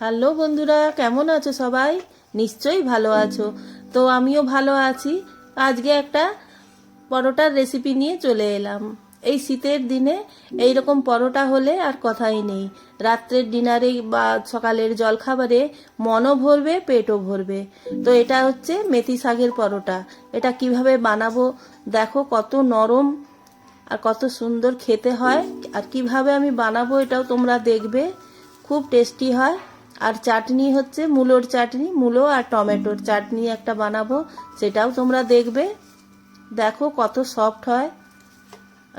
Hello বন্ধুরা, কেমন আছো সবাই? নিশ্চয়ই ভালো আছো। তো আমিও ভালো আছি। আজকে একটা পরোটার রেসিপি নিয়ে চলে এলাম। এই শীতের দিনে এই রকম পরোটা হলে আর কথাই নেই। রাত্রের ডিনারে বা সকালের জলখাবারে মনও ভরবে, পেটও ভরবে। তো এটা হচ্ছে মেথি শাকের পরোটা। এটা কীভাবে বানাবো দেখো, কত নরম আর কত সুন্দর খেতে হয়। আর কীভাবে আমি বানাবো এটাও তোমরা দেখবে। খুব টেস্টি হয়। আর চাটনি হচ্ছে মূলোর চাটনি, মূলো আর টমেটোর চাটনি একটা বানাবো, সেটাও তোমরা দেখবে। দেখো কত সফট হয়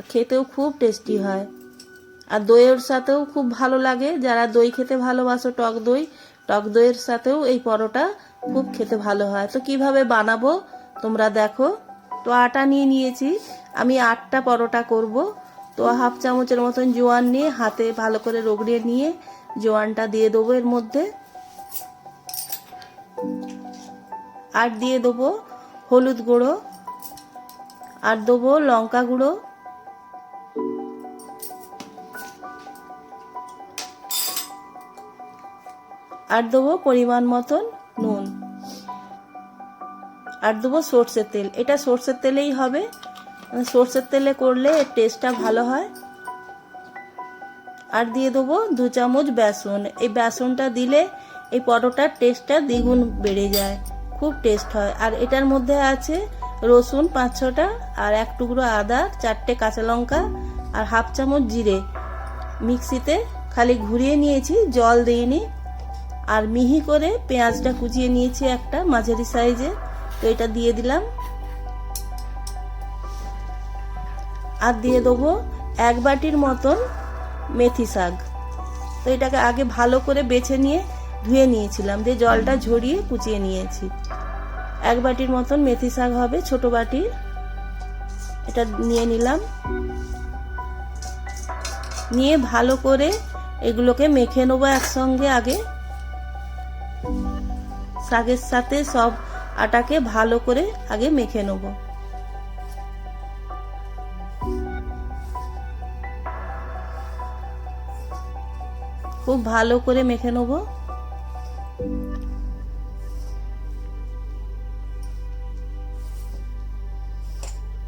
খেতেও খুব টেস্টি হয়। আর দইয়ের সাথেও খুব ভালো লাগে, যারা দই খেতে ভালোবাসো, টক দই, টক দইয়ের সাথেও এই পরোটা খুব খেতে ভালো হয়। তো কীভাবে বানাবো তোমরা দেখো। তো আটা নিয়ে নিয়েছি, আমি আটটা পরোটা করব। তো হাফ চামচের মতন জোয়ান নিয়ে হাতে ভালো করে রগড়িয়ে নিয়ে জোয়ানটা দিয়ে দেবো এর মধ্যে। আর দিয়ে দেবো হলুদ গুঁড়ো। আর দেবো লঙ্কা গুঁড়ো। আর দেবো পরিমাণ মতন নুন। আর দেবো সর্ষের তেল। এটা সর্ষের তেলেই হবে। সর্ষের তেলে করলে টেস্টটা ভালো হয়। আর দিয়ে দেবো দু চামচ বেসন। এই বেসনটা দিলে এই পরোটার টেস্টটা দ্বিগুণ বেড়ে যায়। খুব টেস্ট হয়। আর এটার মধ্যে আছে রসুন পাঁচ ছটা আর এক টুকরো আদা, চারটে কাঁচা লঙ্কা আর হাফ চামচ জিরে। মিক্সিতে খালি ঘুরিয়ে নিয়েছি, জল দিইনি। আর মিহি করে পেঁয়াজটা কুচিয়ে নিয়েছি একটা মাঝারি সাইজে। তো এটা দিয়ে দিলাম। আর দিয়ে দেবো এক বাটির মতন মেথি শাক। তো এটাকে আগে ভালো করে বেছে নিয়ে ধুয়ে নিয়েছিলাম। দিয়ে জলটা ঝরিয়ে কুচিয়ে নিয়েছি। এক বাটির মতন মেথি শাক হবে, ছোট বাটির এটা নিয়ে নিলাম। নিয়ে ভালো করে এগুলোকে মেখে নেব একসঙ্গে আগে। শাকের সাথে সব আটাকে ভালো করে আগে মেখে নেব। খুব ভালো করে মেখে নেব।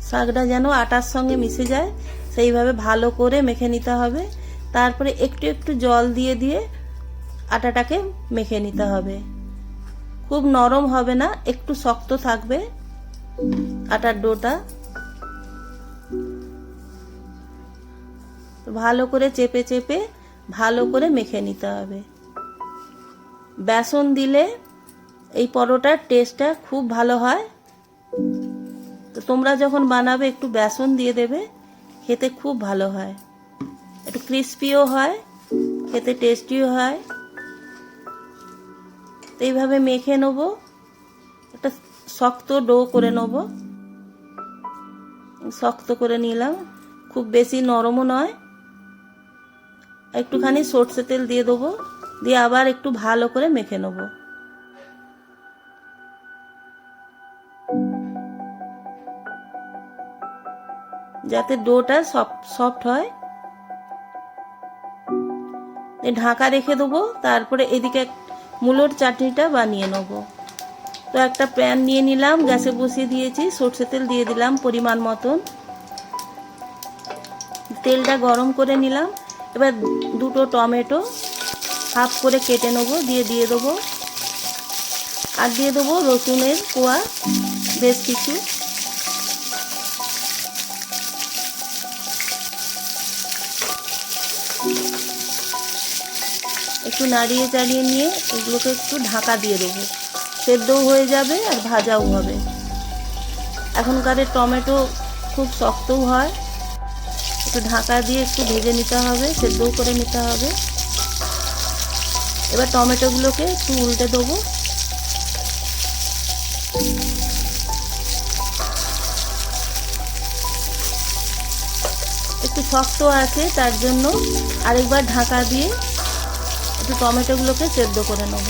শাকটা যেন আটার সঙ্গে মিশে যায়, সেইভাবে ভালো করে মেখে নিতে হবে। তারপরে একটু একটু জল দিয়ে দিয়ে আটাটাকে মেখে নিতে হবে। খুব নরম হবে না, একটু শক্ত থাকবে আটার ডোটা। ভালো করে চেপে চেপে ভালো করে মেখে নিতে হবে। বেসন দিলে এই পরোটার টেস্টটা খুব ভালো হয়। তো তোমরা যখন বানাবে একটু বেসন দিয়ে দেবে, খেতে খুব ভালো হয়। একটু ক্রিস্পিও হয়, খেতে টেস্টিও হয়। তো এইভাবে মেখে নেব। একটা শক্ত ডো করে নেব। শক্ত করে নিলাম। খুব বেশি নরমও নয়। একটুখানি সর্ষে তেল দিয়ে দেবো, দিয়ে আবার একটু ভালো করে মেখে নেব। যাতে ডোটা সফট হয়। ঢাকা রেখে দেবো, তারপরে এদিকে মূলোর চাটনিটা বানিয়ে নেব। তো একটা প্যান নিয়ে নিলাম, গ্যাসে বসিয়ে দিয়েছি, সর্ষে তেল দিয়ে দিলাম পরিমাণ মতন। তেলটা গরম করে নিলাম। এবার দুটো টমেটো হাফ করে কেটে নেব, দিয়ে দিয়ে দেবো। আর দিয়ে দেবো রসুনের কোয়া, বেশ কিছু। একটু নাড়িয়ে চাড়িয়ে নিয়ে এগুলোকে একটু ঢাকা দিয়ে দেবো। সেদ্ধও হয়ে যাবে আর ভাজাও হবে। এখনকার টমেটো খুব শক্তও হয়। একটু ঢাকা দিয়ে একটু ভেজে নিতে হবে, সেদ্ধও করে নিতে হবে। এবার টমেটোগুলোকে একটু উল্টে দেবো। একটু শক্ত আছে, তার জন্য আরেকবার ঢাকা দিয়ে একটু টমেটোগুলোকে সেদ্ধ করে নেব।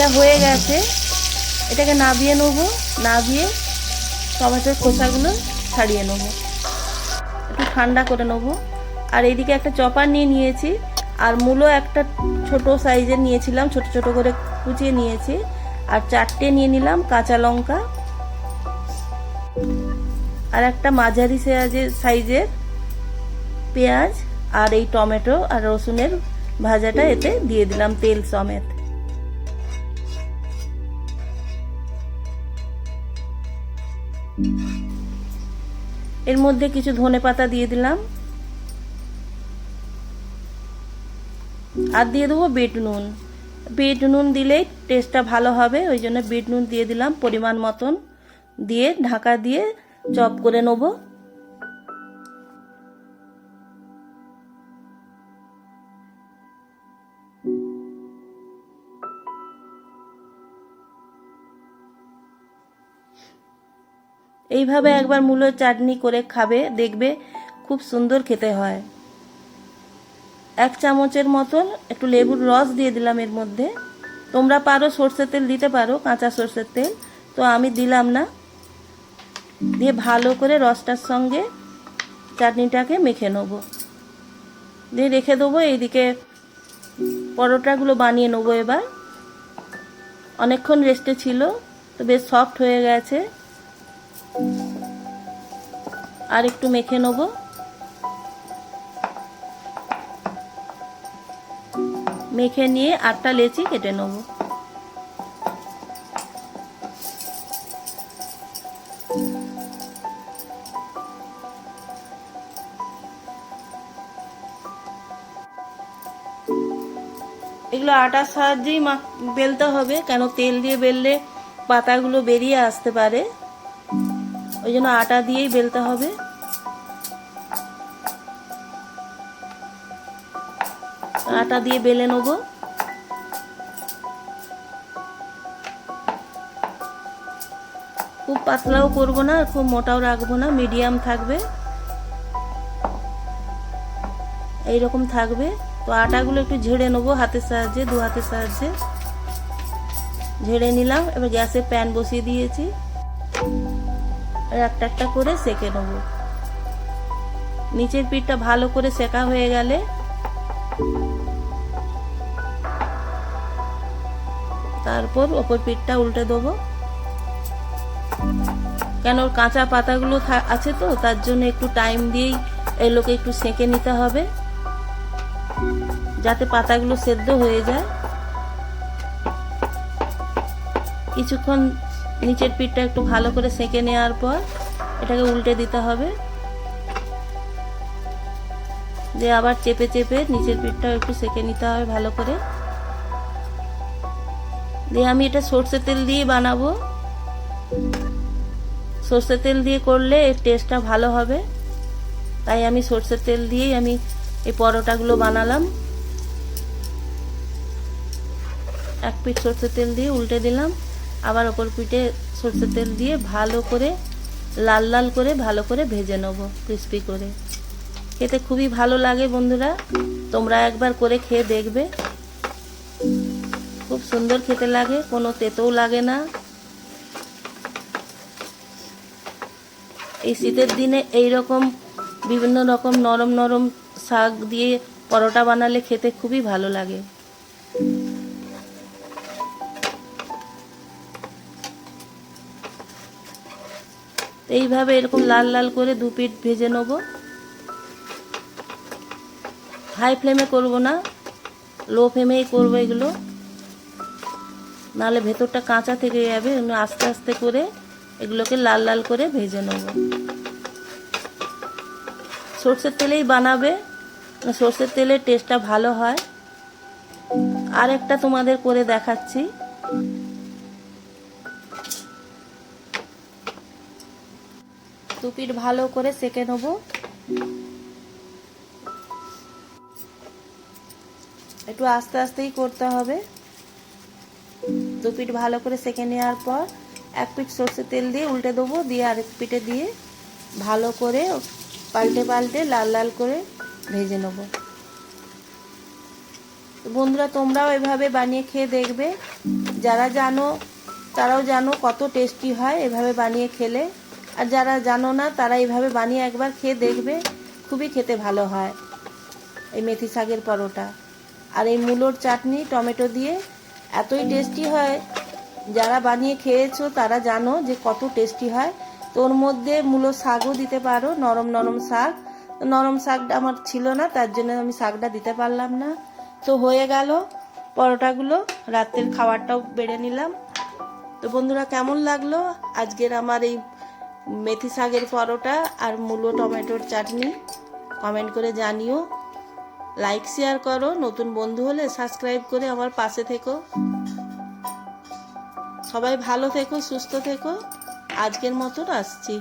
এটা হয়ে গেছে। এটাকে নাবিয়ে নেব, নাবিয়ে টমেটোর খোসাগুলো ছাড়িয়ে নেব। একটু ঠান্ডা করে নেব। আর এইদিকে একটা চপার নিয়ে নিয়েছি, আর মূলো একটা ছোট সাইজের নিয়েছিলাম, ছোট ছোট করে কুচিয়ে নিয়েছি। আর চারটে নিয়ে নিলাম কাঁচা লঙ্কা। আর একটা মাঝারি সাইজের সাইজের পেঁয়াজ আর এই টমেটো আর রসুনের ভাজাটা এতে দিয়ে দিলাম তেল সমেত। এর মধ্যে কিছু ধনে পাতা দিয়ে দিলাম। আর দিয়ে দেবো বিট নুন। বিট নুন দিলেই টেস্টটা ভালো হবে, ওই জন্য বিট নুন দিয়ে দিলাম পরিমাণ মতন। দিয়ে ঢাকা দিয়ে চপ করে নেব। এইভাবে একবার মূলোর চাটনি করে খাবে, দেখবে খুব সুন্দর খেতে হয়। এক চামচের মতন একটু লেবুর রস দিয়ে দিলাম এর মধ্যে। তোমরা পারো সর্ষের তেল দিতে পারো, কাঁচা সর্ষের তেল। তো আমি দিলাম না। দিয়ে ভালো করে রসটার সঙ্গে চাটনিটাকে মেখে নেব। দিয়ে রেখে দেবো, এইদিকে পরোটাগুলো বানিয়ে নেব এবার। অনেকক্ষণ রেস্টে ছিল, তো বেশ সফট হয়ে গেছে। আর একটু মেখে নেব। মেখে নিয়ে আটটা লেচি কেটে নেব। এগুলো আটার সাহায্যেই বেলতে হবে, কেন তেল দিয়ে বেললে পাতাগুলো বেরিয়ে আসতে পারে। ওই জন্য আটা দিয়েই বেলতে হবে। আটা দিয়ে বেলে নেব। খুব পাতলাও করব না, খুব মোটাও রাখব না, মিডিয়াম থাকবে। এইরকম থাকবে। তো আটাগুলো একটু ঝেড়ে নেব হাতের সাহায্যে, দু হাতের সাহায্যে। ঝেড়ে নিলাম, এবার গ্যাসে প্যান বসিয়ে দিয়েছি। একটা একটা করে সেকে নেব। নিচের পিঠটা ভালো করে সেকা হয়ে গেলে তারপর ওপর পিঠটা উল্টে দেবো। কেন ওর কাঁচা পাতাগুলো আছে তো, তার জন্য একটু টাইম দিয়েই এগুলোকে একটু সেঁকে নিতে হবে। যাতে পাতাগুলো সেদ্ধ হয়ে যায়। কিছুক্ষণ নিচের পিঠটা একটু ভালো করে সেঁকে নেওয়ার পর এটাকে উল্টে দিতে হবে। দিয়ে আবার চেপে চেপে নিচের পিঠটাও একটু সেঁকে নিতে হবে ভালো করে। দিয়ে আমি এটা সর্ষের তেল দিয়ে বানাবো। সর্ষের তেল দিয়ে করলে এর টেস্টটা ভালো হবে। তাই আমি সর্ষের তেল দিয়েই আমি এই পরোটাগুলো বানালাম। এক পিঠ সর্ষের তেল দিয়ে উল্টে দিলাম। আবার ওপর পিঠে সর্ষের তেল দিয়ে ভালো করে, লাল লাল করে ভালো করে ভেজে নেব ক্রিস্পি করে। খেতে খুবই ভালো লাগে বন্ধুরা, তোমরা একবার করে খেয়ে দেখবে। খুব সুন্দর খেতে লাগে, কোনো তেতেও লাগে না। এই শীতের দিনে এই রকম বিভিন্ন রকম নরম নরম শাক দিয়ে পরোটা বানালে খেতে খুবই ভালো লাগে। এইভাবে এরকম লাল লাল করে দু পিঠ ভেজে নেব। হাই ফ্লেমে করব না, লো ফ্লেমেই করব এগুলো। নাহলে ভেতরটা কাঁচা থেকে যাবে আস্তে আস্তে করে এগুলোকে লাল লাল করে ভেজে নেব। সর্ষের তেলেই বানাবে, সর্ষের তেলের টেস্টটা ভালো হয়। আর একটা তোমাদের করে দেখাচ্ছি। দু পিঠ ভালো করে সেকে নেব। একটু আস্তে আস্তেই করতে হবে। দু পিঠ ভালো করে সেকে নেওয়ার পর এক পিঠ সর্ষের তেল দিয়ে উল্টে দেবো, দিয়ে আরেক পিঠে দিয়ে ভালো করে পাল্টে পাল্টে লাল লাল করে ভেজে নেব। বন্ধুরা, তোমরাও এভাবে বানিয়ে খেয়ে দেখবে। যারা জানো, তারাও জানো কত টেস্টি হয় এভাবে বানিয়ে খেলে। আর যারা জানো না, তারা এইভাবে বানিয়ে একবার খেয়ে দেখবে, খুবই খেতে ভালো হয় এই মেথি শাকের পরোটা। আর এই মূলোর চাটনি, টমেটো দিয়ে এতই টেস্টি হয়, যারা বানিয়ে খেয়েছো, তারা জানো যে কত টেস্টি হয়। তো ওর মধ্যে মূলো শাকও দিতে পারো, নরম নরম শাক। নরম শাকটা আমার ছিল না, তার জন্য আমি শাকটা দিতে পারলাম না। তো হয়ে গেল পরোটাগুলো রাতের খাবারটাও বেড়ে নিলাম। তো বন্ধুরা, কেমন লাগল? আজকের আমার এই মেথি শাকের পরোটা আর মূলো টমেটোর চাটনি। কমেন্ট করে জানিও। লাইক শেয়ার করো। নতুন বন্ধু হলে সাবস্ক্রাইব করে আমার পাশে থেকো। সবাই ভালো থেকো, সুস্থ থেকো। আজকের মতন আসছি।